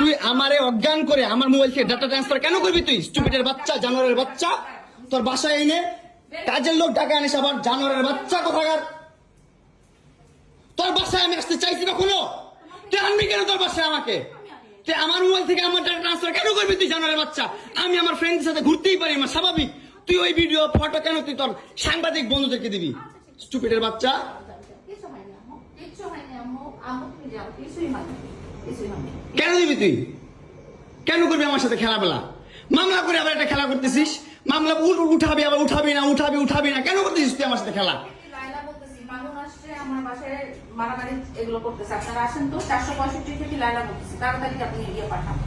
তুই আমারে অজ্ঞান করে আমার মোবাইল থেকে ডাটা ট্রান্সফার কেন করবি তুই? স্টুপিডের বাচ্চা, জানোয়ারের বাচ্চা। তোর বাসায় এনে কাজের লোক টাকা আনিস আবার, জানোয়ারের বাচ্চা কোথাকার? তোর বাসায় আমি আসতে চাইছি কখনো? তুই আনবি কেন তোর বাসায় আমাকে? তুই আমার মোবাইল থেকে আমার ডাটা ট্রান্সফার কেন করবি তুই, জানোয়ারের বাচ্চা? আমি আমার ফ্রেন্ডের সাথে ঘুরতেই পারি আমার স্বাভাবিক। তুই ওই ভিডিও ফটো কেন তুই তোর সাংবাদিক বন্ধুদেরকে দিবি? স্টুপিডের বাচ্চা? কিছু হয়নি আম্মু। কিচ্ছু হয়নি আম্মু। আম্মু, তুমি যাও, কিছুই কিছুই হয়নি কেন দিবি তুই? কেন করবি আমার সাথে খেলাবেলা মামলা করে আবার একটা খেলা করতেছিস? মামলা উঠ- উঠাবি আবার উঠাবি না উঠাবি উঠাবি না। কেন করতেছিস তুই আমার সাথে খেলা? লাইলা বলতেছি মামুন আসছে আমার বাসায় মারামারি এগুলো করতেছে। আপনারা আসেন তো চারশো পঁয়ষট্টি থেকে লাইলা বলতেছি। তাড়াতাড়ি আপনি পাঠান।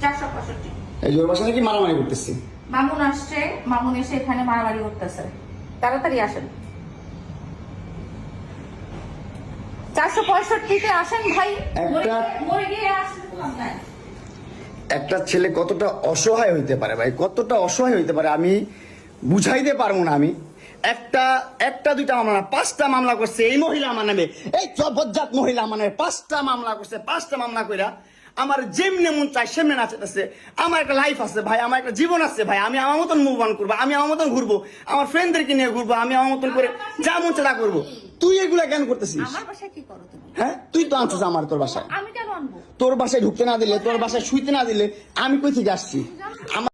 চারশো পঁয়ষট্টি। এই জোর বাসা মারামারি করতেছি। মামুন আসছে মামুন এসে এখানে মারামারি করতেছে। তাড়াতাড়ি আসেন। চারশো পঁয়ষট্টিতে আসেন ভাই। একটা- ছেলে কতটা অসহায় হইতে পারে ভাই? কতটা অসহায় হইতে পারে আমি বুঝাইতে পারব না আমি। একটা একটা দুইটা মামলা না পাঁচটা মামলা করছে এই মহিলা আমার নামে। এই জবজাত মহিলা আমার নামে পাঁচটা মামলা করছে পাঁচটা মামলা কইরা আমার যেমনে মন চাই সেমনে নাচাতেছে আমার একটা লাইফ আছে ভাই আমার একটা জীবন আছে ভাই। আমি আমার মতন মুভ অন করব আমি আমার মতন ঘুরবো আমার ফ্রেন্ডদেরকে নিয়ে ঘুরবো আমি আমার মতন করে যা মন তা করব। তুই এগুলা জ্ঞান করতেছিস? হ্যাঁ? তুই তো আনছিস আমার তোর বাসায়। তোর বাসায় ঢুকতে না দিলে তোর বাসায় শুইতে না দিলে আমি কই থেকে আসছি? আমার